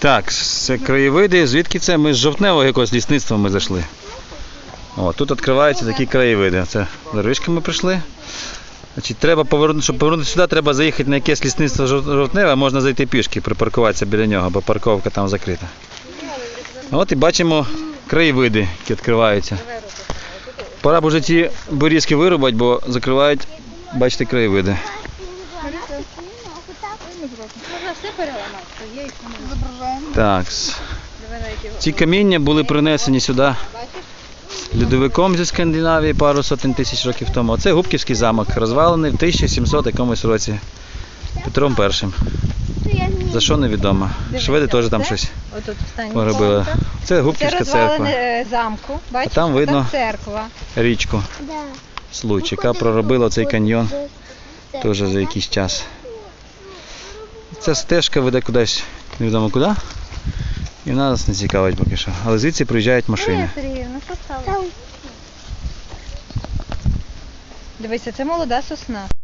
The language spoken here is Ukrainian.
Так, це краєвиди. Звідки це? Ми з жовтневого якогось лісництва ми зайшли. О, тут відкриваються такі краєвиди. Це дорожками прийшли. Значить, треба повернути, щоб повернути сюди, треба заїхати на якесь лісництво жовтневе, можна зайти пішки, припаркуватися біля нього, бо парковка там закрита. От і бачимо краєвиди, які відкриваються. Пора б уже ті борізки вирубати, бо закривають, бачите, краєвиди. Можна все переламати, то є їх немає. Так. Диви на які Ці каміння були принесені сюди бачиш? льодовиком зі Скандинавії пару сотень тисяч років тому. Оце Губківський замок, розвалений в 1700 якомусь році Петром І. За що невідомо. Шведи теж там щось Отут встань. поробили. Це Це Губківська розвалини церква, е, замку. Бачиш? там видно. Це церква. річку Случ, яка проробила цей каньйон теж за якийсь час. Ця стежка веде кудись, невідомо куди. І вона нас не цікавить поки що. Але звідси приїжджають машини. Дивися, це молода сосна.